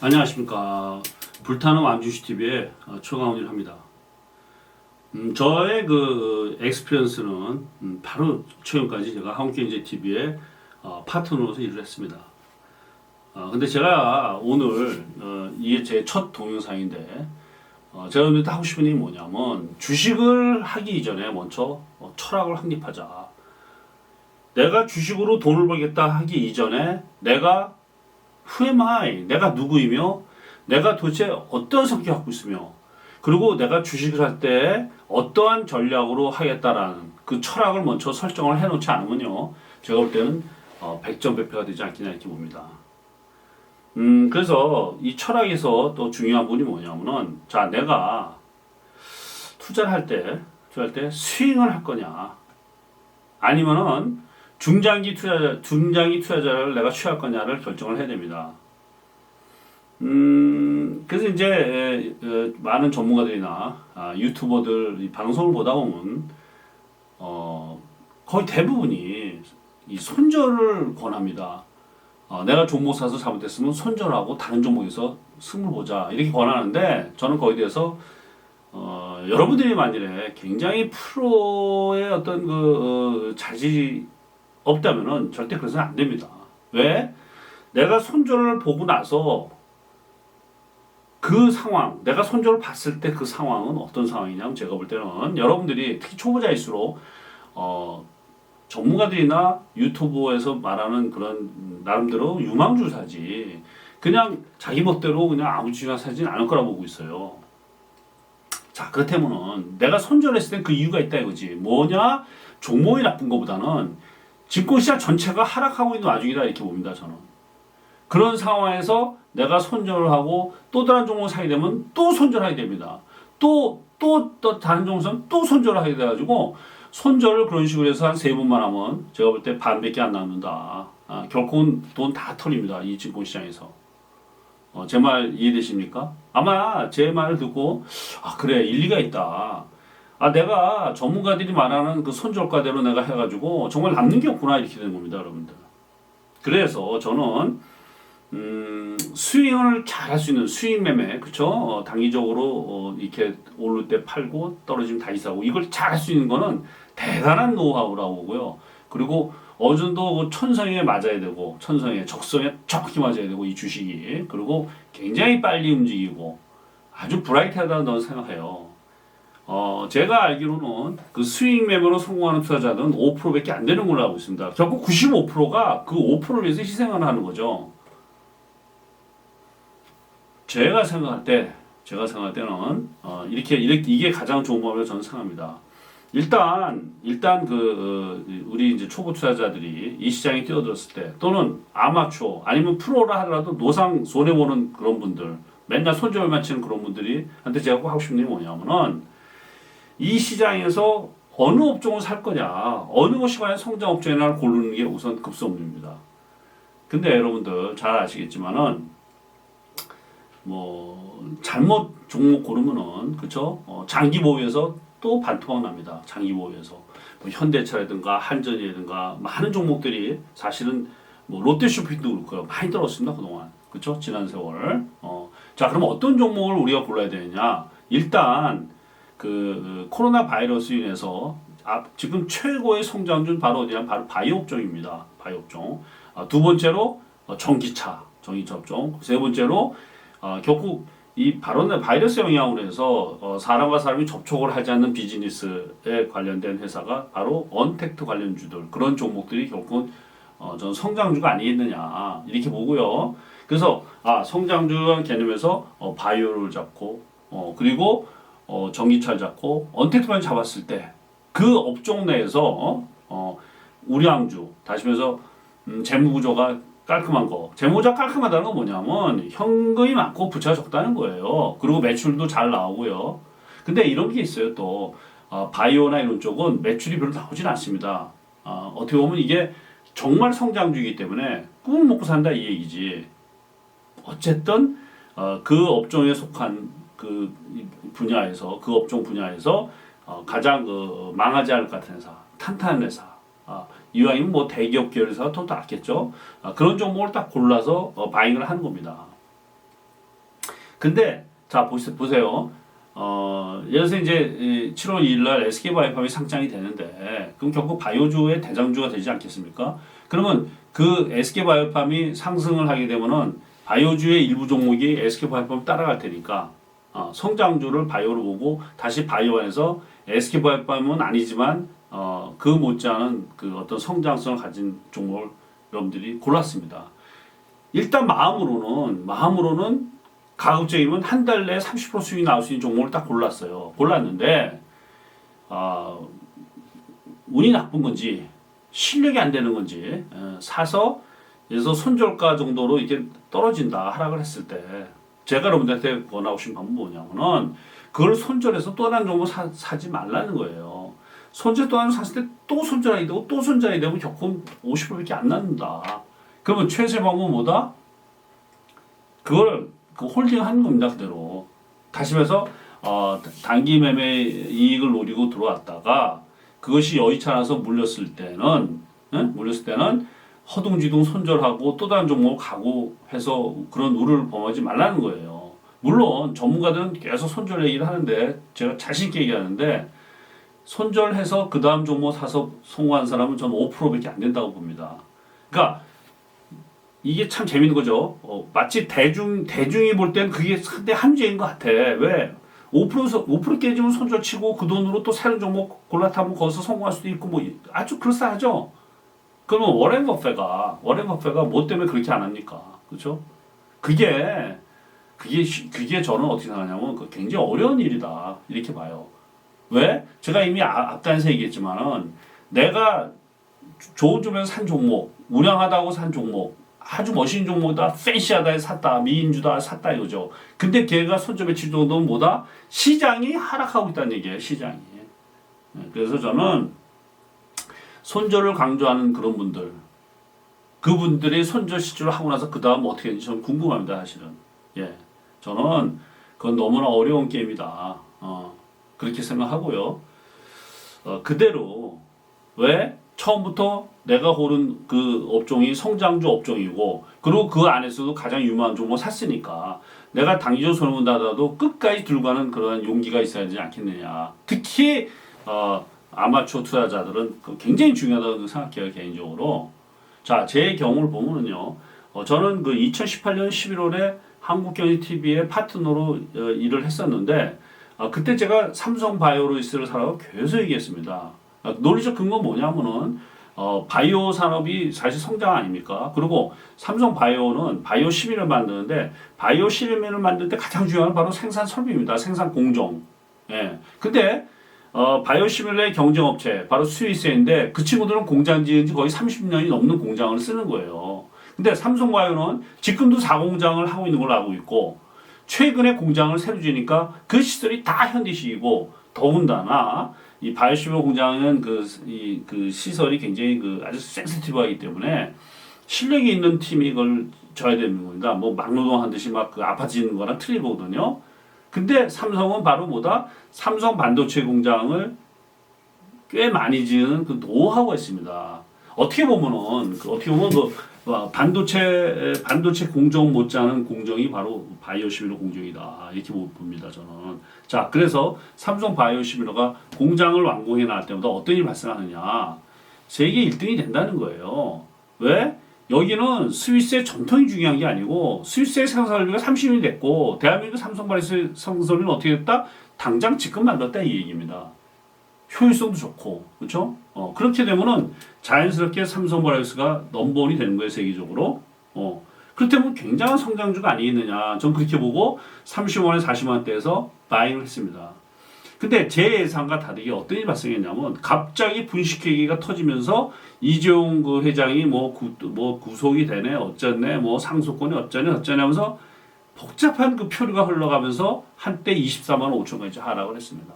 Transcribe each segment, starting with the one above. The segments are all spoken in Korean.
안녕하십니까 불타는 완주시 TV의 최강훈이를 합니다. 음, 저의 그 엑스피리언스는 음, 바로 최근까지 제가 한국경제 TV의 어, 파트너로서 일을 했습니다. 어, 근데 제가 오늘 어, 이게 제 첫 동영상인데 어, 제가 오늘 하고 싶은 얘기 뭐냐면 주식을 하기 이전에 먼저 어, 철학을 확립하자. 내가 주식으로 돈을 벌겠다 하기 이전에 내가 Who am I? 내가 누구이며 내가 도대체 어떤 성격 갖고 있으며 그리고 내가 주식을 할 때 어떠한 전략으로 하겠다라는 그 철학을 먼저 설정을 해놓지 않으면요 제가 볼 때는 어, 백전백패가 되지 않겠냐 이렇게 봅니다. 음 그래서 이 철학에서 또 중요한 부분이 뭐냐면은 자 내가 투자를 할 때 투자할 때 스윙을 할 거냐 아니면은 중장기 투자자, 중장기 투자자를 내가 취할 거냐를 결정을 해야 됩니다. 음, 그래서 이제 많은 전문가들이나 아, 유튜버들 이 방송을 보다 보면 어, 거의 대부분이 이 손절을 권합니다. 어, 내가 종목 사서 잘못했으면 손절하고 다른 종목에서 승을 보자 이렇게 권하는데 저는 거기에 대해서 어, 여러분들이 만일에 굉장히 프로의 어떤 그 어, 자질이 없다면은 절대 그래서는 안 됩니다. 왜? 내가 손절을 보고 나서 그 상황, 내가 손절을 봤을 때 그 상황은 어떤 상황이냐면 제가 볼 때는 여러분들이 특히 초보자일수록 어, 전문가들이나 유튜브에서 말하는 그런 나름대로 유망주사지 그냥 자기 멋대로 그냥 아무 주나 사진 않을 거라 보고 있어요. 자 그렇다면은 내가 손절했을 땐 그 이유가 있다 이거지. 뭐냐? 종목이 나쁜 것보다는 증권시장 전체가 하락하고 있는 와중이다 이렇게 봅니다 저는. 그런 상황에서 내가 손절을 하고 또 다른 종목을 사게 되면 또 손절하게 됩니다. 또 또 또 다른 종목은 또 손절을 하게 돼가지고 손절을 그런 식으로 해서 한 세 번만 하면 제가 볼 때 반밖에 안 남는다. 아, 결국은 돈 다 털립니다 이 증권시장에서. 어, 제 말 이해되십니까? 아마 제 말을 듣고 아 그래 일리가 있다. 아 내가 전문가들이 말하는 그 손절가대로 내가 해가지고 정말 남는 게 없구나 이렇게 되는 겁니다 여러분들. 그래서 저는 음, 스윙을 잘 할 수 있는 스윙 매매, 그쵸? 어, 단기적으로 어, 이렇게 오를 때 팔고 떨어지면 다시 사고 이걸 잘 할 수 있는 거는 대단한 노하우라고 보고요. 그리고 어느 정도 그 천성에 맞아야 되고 천성에 적성에 정확히 맞아야 되고 이 주식이 그리고 굉장히 빨리 움직이고 아주 브라이트하다고 생각해요. 어, 제가 알기로는 그 스윙 매매로 성공하는 투자자들은 5%밖에 안 되는 걸로 알고 있습니다. 결국 95%가 그 5%를 위해서 희생을 하는 거죠. 제가 생각할 때, 제가 생각할 때는 어, 이렇게, 이렇게 이게 가장 좋은 방법이라고 저는 생각합니다. 일단 일단 그 어, 우리 이제 초보 투자자들이 이 시장에 뛰어들었을 때 또는 아마추어 아니면 프로라 하더라도 노상 손해 보는 그런 분들 맨날 손절만 치는 그런 분들이 한테 제가 꼭 하고 싶은 게 뭐냐면은 이 시장에서 어느 업종을 살 거냐 어느 것이 과연 성장 업종이냐를 고르는 게 우선 급선무입니다. 근데 여러분들 잘 아시겠지만은 뭐 잘못 종목 고르면은 그쵸? 어, 장기 보유에서 또 반토막 납니다. 장기 보유에서. 뭐 현대차라든가 한전이라든가 많은 종목들이 사실은 뭐 롯데쇼핑도 그렇고요 많이 떨어졌습니다 그동안. 그쵸? 지난 세월. 어, 자 그럼 어떤 종목을 우리가 골라야 되느냐? 일단 그, 그 코로나 바이러스 인해서 앞, 지금 최고의 성장준 바로 어디냐? 바로 바이오 업종입니다. 바이오 업종. 아, 두 번째로 어, 전기차 전기차 업종. 세 번째로 어, 결국 이 바로 바이러스 영향으로 해서 어, 사람과 사람이 접촉을 하지 않는 비즈니스에 관련된 회사가 바로 언택트 관련주들 그런 종목들이 결국은 어, 전 성장주가 아니겠느냐 이렇게 보고요. 그래서 아 성장주 개념에서 어, 바이오를 잡고 어, 그리고 어, 전기차를 잡고 언택트만 잡았을 때 그 업종 내에서 어, 어, 우량주 다시 말해서 음, 재무 구조가 깔끔한 거. 재무자 깔끔하다는 건 뭐냐면 현금이 많고 부채가 적다는 거예요. 그리고 매출도 잘 나오고요. 근데 이런 게 있어요 또 어, 바이오나 이런 쪽은 매출이 별로 나오진 않습니다. 어, 어떻게 보면 이게 정말 성장주이기 때문에 꿈을 먹고 산다 이 얘기지. 어쨌든 어, 그 업종에 속한 그 분야에서 그 업종 분야에서 어, 가장 그 망하지 않을 것 같은 회사, 탄탄한 회사. 아, 이왕이면 뭐 대기업 계열사가 더 낫겠죠. 아, 그런 종목을 딱 골라서 어, 바잉을 하는 겁니다. 근데 자 보세요. 보세요. 어, 예를 들어서 이제 이 7월 2일 날 SK 바이오팜이 상장이 되는데 그럼 결국 바이오주의 대장주가 되지 않겠습니까? 그러면 그 SK 바이오팜이 상승을 하게 되면은 바이오주의 일부 종목이 SK 바이오팜 따라갈 테니까 어, 성장주를 바이오로 보고 다시 바이오 안에서 SK 바이오팜은 아니지만 어, 그 못지않은 그 어떤 성장성을 가진 종목을 여러분들이 골랐습니다. 일단 마음으로는 마음으로는 가급적이면 한 달 내에 30% 수익이 나올 수 있는 종목을 딱 골랐어요. 골랐는데 아, 운이 나쁜 건지 실력이 안 되는 건지 에, 사서 그래서 손절가 정도로 이게 떨어진다 하락을 했을 때 제가 여러분들한테 권하고 싶은 방법은 뭐냐면은 그걸 손절해서 또 다른 종목 사, 사지 말라는 거예요. 손절 또 하나 샀을 때 또 손절하게 되고 또 손절하게 되면 적금 50%밖에 안 남는다. 그러면 최세 방법은 뭐다? 그걸 그 홀딩 하는 겁니다 그대로. 다시 말해서 어, 단기 매매 이익을 노리고 들어왔다가 그것이 여의치 않아서 물렸을 때는 응? 물렸을 때는 허둥지둥 손절하고 또 다른 종목 가고 해서 그런 우를 범하지 말라는 거예요. 물론 전문가들은 계속 손절 얘기를 하는데 제가 자신 있게 얘기하는데 손절해서 그 다음 종목 사서 성공한 사람은 저는 5%밖에 안 된다고 봅니다. 그러니까 이게 참 재밌는 거죠. 어, 마치 대중 대중이 볼 땐 그게 상대 함정인 것 같아. 왜? 5%서 5% 깨지면 손절 치고 그 돈으로 또 새로운 종목 골라타면 거기서 성공할 수도 있고 뭐 아주 그럴싸하죠. 그러면 워렌 버페가 워렌 버페가 뭐 때문에 그렇게 안 합니까? 그렇죠? 그게 그게 쉬- 그게 저는 어떻게 생각하냐면 그 굉장히 어려운 일이다 이렇게 봐요. 왜? 제가 이미 아- 앞단에서 얘기했지만은 내가 좋은 점에서 산 종목, 우량하다고 산 종목, 아주 멋있는 종목이다, 팬시하다 해서 샀다, 미인주다 샀다 이거죠. 근데 걔가 손절 매출 정도는 뭐다? 시장이 하락하고 있다는 얘기예요, 시장이. 네, 그래서 저는 손절을 강조하는 그런 분들, 그분들이 손절 시주를 하고 나서 그 다음 어떻게 되는지 저는 궁금합니다, 사실은. 예. 저는 그건 너무나 어려운 게임이다. 어, 그렇게 생각하고요. 어, 그대로 왜 처음부터 내가 고른 그 업종이 성장주 업종이고 그리고 그 안에서도 가장 유망한 종목 샀으니까 내가 당기적 손해본 다더라도 끝까지 들고 가는 그런 용기가 있어야 되지 않겠느냐. 특히 어, 아마추어 투자자들은 그 굉장히 중요하다고 생각해요 개인적으로. 자, 제 경우를 보면은요. 어, 저는 그 2018년 11월에 한국경제TV의 파트너로 어, 일을 했었는데 아, 그때 제가 삼성 바이오로이스를 사라고 계속 얘기했습니다. 아, 논리적 근거 뭐냐면은 어, 바이오 산업이 사실 성장 아닙니까? 그리고 삼성 바이오는 바이오 시민을 만드는데 바이오 시민을 만들 때 가장 중요한 건 바로 생산 설비입니다. 생산 공정. 예. 근데 어, 바이오 시밀레 경쟁업체 바로 스위스인데 그 친구들은 공장 지은 지 거의 30년이 넘는 공장을 쓰는 거예요. 근데 삼성 바이오는 지금도 4공장을 하고 있는 걸로 알고 있고 최근에 공장을 새로 지니까 그 시설이 다 현대식이고 더군다나 이 바이오시밀 공장은 그, 이, 그 시설이 굉장히 그 아주 센시티브하기 때문에 실력이 있는 팀이 이걸 져야 되는 겁니다. 뭐 막노동 하듯이 막 그 아파지는 거랑 틀리거든요. 근데 삼성은 바로 뭐다? 삼성 반도체 공장을 꽤 많이 지은 그 노하우가 있습니다. 어떻게 보면은 그 어떻게 보면 그 어, 반도체 반도체 공정 못지않은 공정이 바로 바이오시밀러 공정이다 이렇게 보- 봅니다 저는. 자 그래서 삼성 바이오시밀러가 공장을 완공해 나갈 때마다 어떤 일이 발생하느냐 세계 1등이 된다는 거예요. 왜? 여기는 스위스의 전통이 중요한 게 아니고 스위스의 생산설비가 30년이 됐고 대한민국 삼성 바이오시 생산설비는 어떻게 됐다? 당장 지금 만들었다 이 얘기입니다. 효율성도 좋고 그렇죠? 어, 그렇게 되면은 자연스럽게 삼성 바이오스가 넘버원이 되는 거예요 세계적으로. 어, 그렇다면 굉장한 성장주가 아니겠느냐. 전 그렇게 보고 30원에 40원대에서 바잉을 했습니다. 근데 제 예상과 다르게 어떤 일이 발생했냐면 갑자기 분식회계가 터지면서 이재용 그 회장이 뭐, 구, 뭐 구속이 되네 어쩌네 뭐 상속권이 어쩌네 어쩌네 하면서 복잡한 그 표류가 흘러가면서 한때 24만 5천 원까지 하락을 했습니다.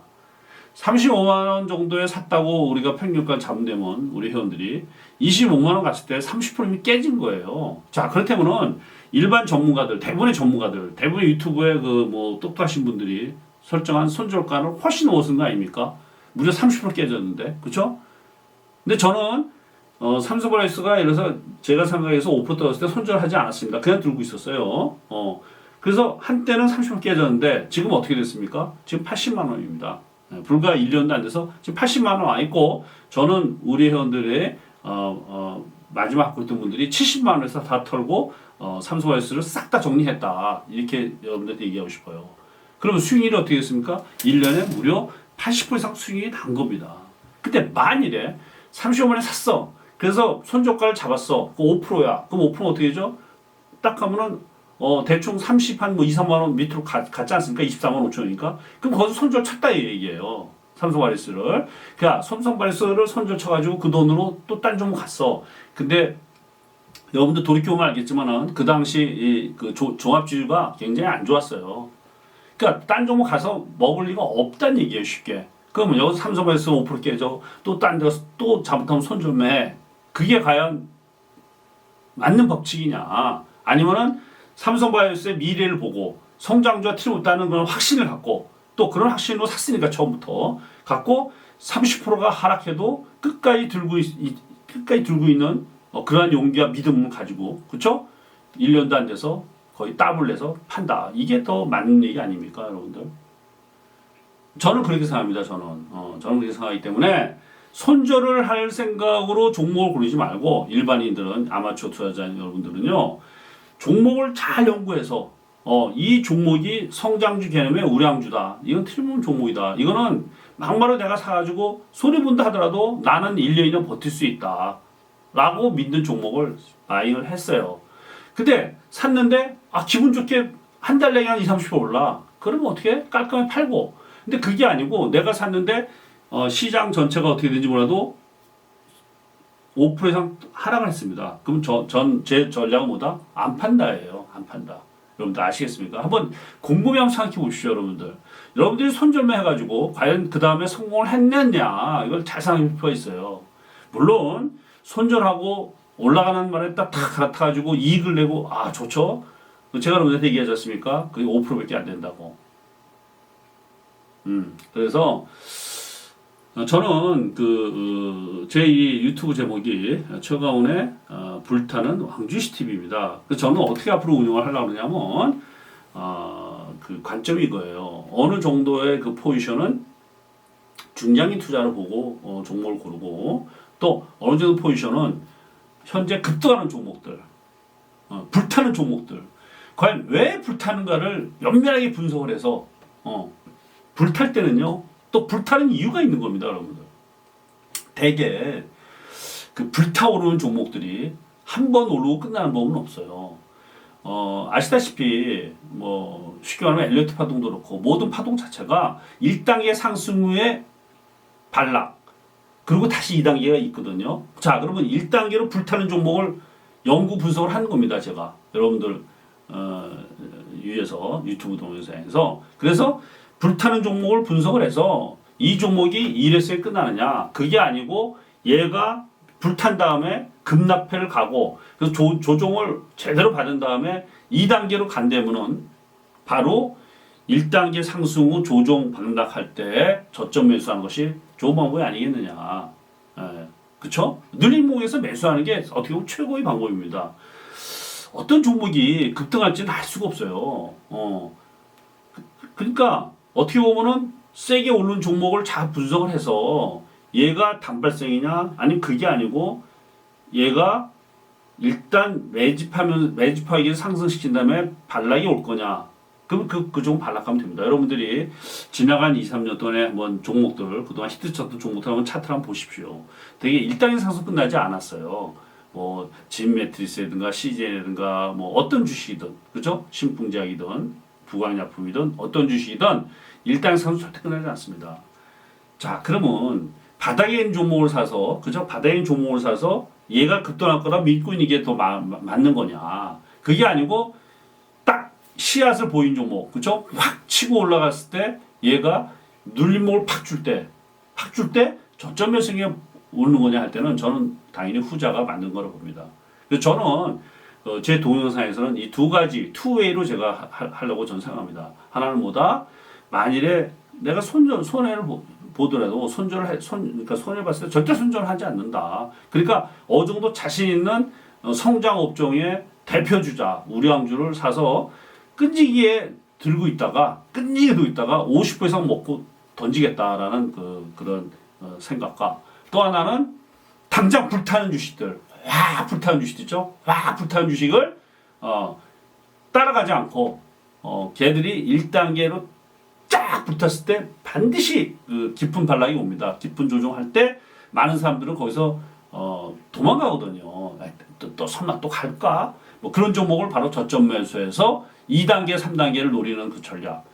35만 원 정도에 샀다고 우리가 평균가 잡으면 우리 회원들이 25만 원 갔을 때 30%이면 깨진 거예요. 자 그렇다면은 일반 전문가들, 대부분의 전문가들, 대부분의 유튜브에 그 뭐 똑똑하신 분들이 설정한 손절가는 훨씬 넘어선 거 아닙니까? 무려 30% 깨졌는데, 그렇죠? 근데 저는 어, 삼성바이오스가 예를 들어서 제가 생각해서 5% 떨어졌을 때 손절하지 않았습니다. 그냥 들고 있었어요. 어, 그래서 한때는 30% 깨졌는데 지금 어떻게 됐습니까? 지금 80만 원입니다. 네, 불과 1년도 안 돼서 지금 80만 원 와 있고 저는 우리 회원들의 어, 어, 마지막 갖고 있던 분들이 70만 원에서 다 털고 어, 삼성바이오스를 싹 다 정리했다 이렇게 여러분들한테 얘기하고 싶어요. 그러면 수익률이 어떻게 됐습니까? 1년에 무려 80% 이상 수익이 난 겁니다. 근데 만일에 35만 원에 샀어. 그래서 손저가를 잡았어. 그 5%야. 그럼 5% 어떻게 되죠? 딱 하면은 어 대충 30 한뭐 2, 3만 원 밑으로 가, 갔지 않습니까? 24만 5천 원이니까. 그럼 거기서 손절 쳤다 이 얘기예요. 삼성 바리스를. 그러니까 삼성 바리스를 손절 쳐가지고 그 돈으로 또 딴 종목 갔어. 근데 여러분들 돌이켜보면 알겠지만은 그 당시 이그 종합지주가 굉장히 안 좋았어요. 그러니까 딴 종목 가서 먹을 리가 없다는 얘기예요 쉽게. 그러면 여기서 삼성바이오스 5% 깨져 또 딴 데서 또 잘못하면 손절매 그게 과연 맞는 법칙이냐 아니면은 삼성바이오스의 미래를 보고 성장주가 틀림없다는 그런 확신을 갖고 또 그런 확신으로 샀으니까 처음부터 갖고 30%가 하락해도 끝까지 들고 있, 이- 끝까지 들고 있는 어, 그러한 용기와 믿음을 가지고 그렇죠? 1년도 안 돼서 거의 따블 내서 판다 이게 더 맞는 얘기 아닙니까 여러분들? 저는 그렇게 생각합니다. 저는 어, 저는 그렇게 생각하기 때문에 손절을 할 생각으로 종목을 고르지 말고 일반인들은 아마추어 투자자 여러분들은요 종목을 잘 연구해서 어, 이 종목이 성장주 개념의 우량주다. 이건 틀림없는 종목이다. 이거는 막말로 내가 사가지고 손해본다 하더라도 나는 1, 2년 버틸 수 있다. 라고 믿는 종목을 바잉을 했어요. 근데 샀는데 아 기분 좋게 한 달 내에 한 2, 30% 올라. 그러면 어떻게 깔끔하게 팔고 근데 그게 아니고 내가 샀는데 어, 시장 전체가 어떻게 되는지 몰라도 5% 이상 하락을 했습니다. 그럼 저, 전, 제 전략은 뭐다? 안 판다예요. 안 판다. 여러분들 아시겠습니까? 한번 궁금해하면 생각해 보십시오, 여러분들. 여러분들이 손절매 해가지고 과연 그 다음에 성공을 했느냐, 이걸 잘 생각해 필요가 있어요. 물론, 손절하고 올라가는 말에 딱 갈아타가지고 이익을 내고, 아, 좋죠? 제가 여러분한테 얘기하지 않습니까? 그게 5%밖에 안 된다고. 음, 그래서 어, 저는 그제 이 유튜브 제목이 최가훈의 어, 불타는 왕주시 TV입니다. 저는 어떻게 앞으로 운영을 하려고 어, 그 관점이 이거예요. 어느 정도의 그 포지션은 중장기 투자를 보고 어, 종목을 고르고 또 어느 정도 포지션은 현재 급등하는 종목들, 어, 불타는 종목들, 과연 왜 불타는가를 면밀하게 분석을 해서 어, 불탈 때는요, 또 불타는 이유가 있는 겁니다, 여러분들. 대개 그 불타오르는 종목들이 한 번 오르고 끝나는 법은 없어요. 어, 아시다시피 뭐 쉽게 말하면 엘리어트 파동도 그렇고 모든 파동 자체가 1단계 상승 후에 반락 그리고 다시 2단계가 있거든요. 자, 그러면 1단계로 불타는 종목을 연구 분석을 하는 겁니다, 제가. 여러분들 어, 위해서 유튜브 동영상에서 그래서 불타는 종목을 분석을 해서 이 종목이 이래서 끝나느냐 그게 아니고 얘가 불탄 다음에 급락패를 가고 그래서 조, 조종을 제대로 받은 다음에 2단계로 간다면은 바로 1단계 상승 후 조종 반락할 때 저점 매수하는 것이 좋은 방법이 아니겠느냐. 예, 그쵸? 늘림목에서 매수하는 게 어떻게 보면 최고의 방법입니다. 어떤 종목이 급등할지는 알 수가 없어요. 어. 그- 그러니까 어떻게 보면은 세게 오르는 종목을 잘 분석을 해서 얘가 단발성이냐 아니면 그게 아니고 얘가 일단 매집하면 매집하기 상승시킨 다음에 반락이 올 거냐 그럼 그, 그 종목 반락하면 됩니다. 여러분들이 지나간 2, 3년 동안에 한번 종목들 그동안 히트쳤던 종목들 한번 차트를 한번 보십시오. 되게 1단계 상승 끝나지 않았어요. 뭐, 진 매트리스라든가 CJ라든가 뭐 어떤 주식이든, 그죠? 신풍제약이든, 부강약품이든 어떤 주식이든 일단 상승 절대 끝나지 않습니다. 자, 그러면 바닥에 있는 종목을 사서, 그죠? 바닥에 있는 종목을 사서 얘가 급등할 거다 믿고 있는 게 더 맞는 거냐. 그게 아니고 딱 씨앗을 보인 종목, 그죠? 확 치고 올라갔을 때 얘가 눌림목을 팍 줄 때, 팍 줄 때 저점의 승에 오르는 거냐 할 때는 저는 당연히 후자가 맞는 거라고 봅니다. 저는 어, 제 동영상에서는 이 두 가지 투웨이로 제가 하, 하- 하려고 저는 생각합니다. 하나는 뭐다? 만일에 내가 손절 손해를 보, 보더라도 손절을 해, 손 그러니까 손해 봤을 때 절대 손절을 하지 않는다. 그러니까 어느 정도 자신 있는 어, 성장 업종의 대표 주자 우량주를 사서 끈질기게 들고 있다가 끈질기게 들고 있다가 50% 이상 먹고 던지겠다라는 그 그런 어, 생각과 또 하나는 당장 불타는 주식들 와 불타는 주식 있죠? 와 불타는 주식을 어 따라가지 않고 어 걔들이 1단계로 쫙 붙었을 때 반드시 그 깊은 반락이 옵니다. 깊은 조정할 때 많은 사람들은 거기서 어 도망가거든요. 아, 또, 또 설마 또 갈까? 뭐 그런 종목을 바로 저점 매수해서 2단계 3단계를 노리는 그 전략.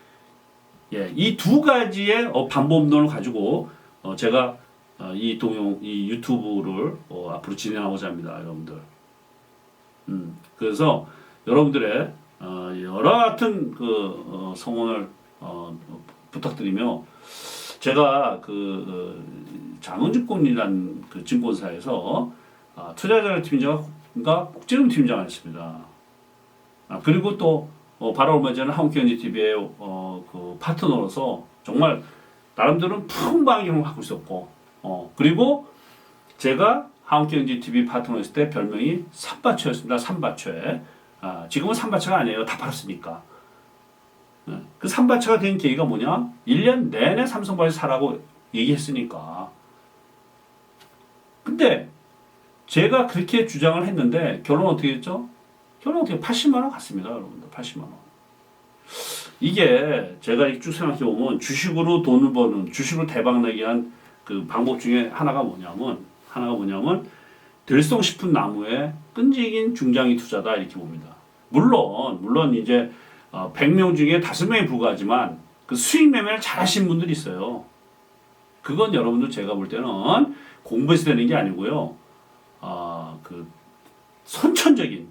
예, 이 두 가지의 어, 방법론을 가지고 어, 제가 어, 이 동영 이 유튜브를 어, 앞으로 진행하고자 합니다, 여러분들. 음, 그래서 여러분들의 어, 여러 같은 그 어, 성원을 어, 부탁드리며 제가 그 어, 장은증권이라는 그 증권사에서 아, 투자자를 팀장과 국제금 팀장을 했습니다. 아, 그리고 또 어, 바로 얼마 전에 한국경제 TV의 어, 그 파트너로서 정말 나름대로 푸른 방향을 갖고 있었고, 어, 그리고 제가 한국경제 TV 파트너였을 때 별명이 삼바초였습니다. 삼바초에. 아, 지금은 삼바초가 아니에요. 다 팔았으니까. 네. 그 삼바초가 된 계기가 뭐냐? 1년 내내 삼성바이오 사라고 얘기했으니까. 근데 제가 그렇게 주장을 했는데 결론 어떻게 했죠? 결론 어떻게 80만 원 갔습니다, 여러분들. 80만 원. 이게 제가 쭉 생각해 보면 주식으로 돈을 버는 주식으로 대박 나게 한 그 방법 중에 하나가 뭐냐면 하나가 뭐냐면 들송 싶은 나무에 끈질긴 중장기 투자다 이렇게 봅니다. 물론 물론 이제 어, 100명 중에 5명에 불과하지만 그 수익 매매를 잘 하시는 분들이 있어요. 그건 여러분들 제가 볼 때는 공부해서 되는 게 아니고요. 아, 그 선천적인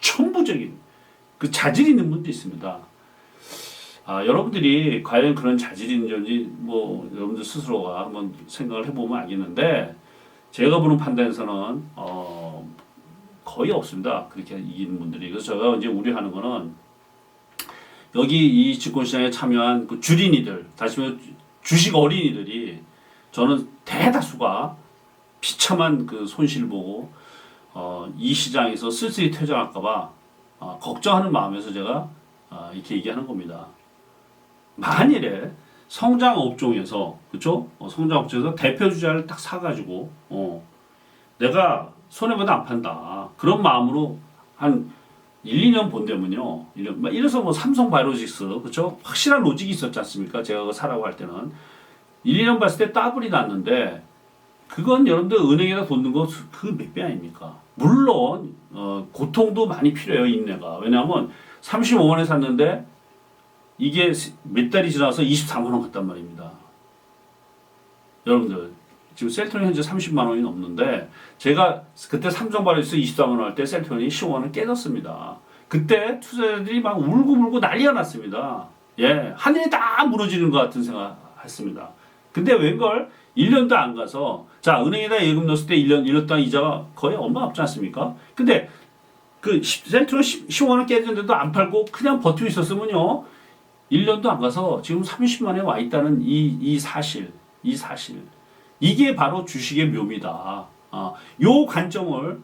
천부적인 그 자질이 있는 분도 있습니다. 아, 여러분들이 과연 그런 자질이 있는지 뭐 여러분들 스스로가 한번 생각을 해보면 알겠는데 제가 보는 판단에서는 어, 거의 없습니다. 그렇게 이기는 분들이. 그래서 제가 이제 우려하는 거는 여기 이 증권시장에 참여한 그 주린이들, 다시 말해 주식 어린이들이 저는 대다수가 비참한 그 손실을 보고 어, 이 시장에서 쓸쓸히 퇴장할까봐 어, 걱정하는 마음에서 제가 어, 이렇게 얘기하는 겁니다. 만일에 성장 업종에서 그쵸? 어, 성장 업종에서 대표 주자를 딱 사가지고 어, 내가 손해보다 안 판다 그런 마음으로 한 1, 2년 본다면요. 이런- 막 이래서 뭐 삼성 바이오로직스 그쵸? 확실한 로직이 있었지 않습니까? 제가 그거 사라고 할 때는 1, 2년 봤을 때 더블이 났는데 그건 여러분들 은행에다 돈 넣은 거그 몇 배 아닙니까? 물론 어, 고통도 많이 필요해요 인내가 왜냐하면 35원에 샀는데 이게 몇 달이 지나서 24만 원 갔단 말입니다. 여러분들 지금 셀트론 현재 30만 원이 넘는데 제가 그때 삼성 바이오스 24만 원 할 때 셀트론이 15만 원 깨졌습니다. 그때 투자자들이 막 울고 불고 난리가 났습니다. 예, 하늘이 다 무너지는 것 같은 생각했습니다. 근데 웬걸 1년도 안 가서 자 은행에다 예금 넣었을 때 1년 1년 동안 이자가 거의 얼마 없지 않습니까? 근데 그 시- 셀트론 15만 원 깨졌는데도 안 팔고 그냥 버티고 있었으면요 1년도 안 가서 지금 30만 원에 와 있다는 이, 이 사실 이 사실 이게 바로 주식의 묘미다. 아, 요 관점을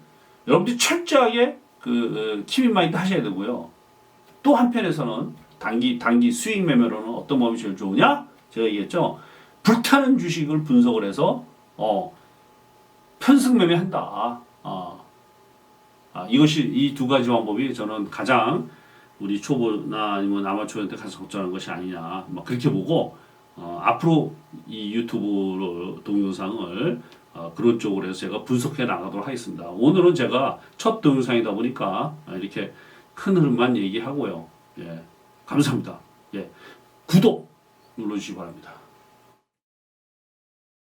여러분들이 철저하게 그 어, 키위 마인드 하셔야 되고요. 또 한편에서는 단기 단기 수익 매매로는 어떤 법이 제일 좋으냐? 제가 얘기했죠. 불타는 주식을 분석을 해서 어, 편승 매매한다. 아, 아, 이것이 이 두 가지 방법이 저는 가장 우리 초보나 아니면 아마추어한테 가장 적절한 것이 아니냐. 뭐 그렇게 보고 어, 앞으로 이 유튜브로 동영상을 어, 그런 쪽으로 해서 제가 분석해 나가도록 하겠습니다. 오늘은 제가 첫 동영상이다 보니까 이렇게 큰 흐름만 얘기하고요. 예, 감사합니다. 예, 구독 눌러주시기 바랍니다.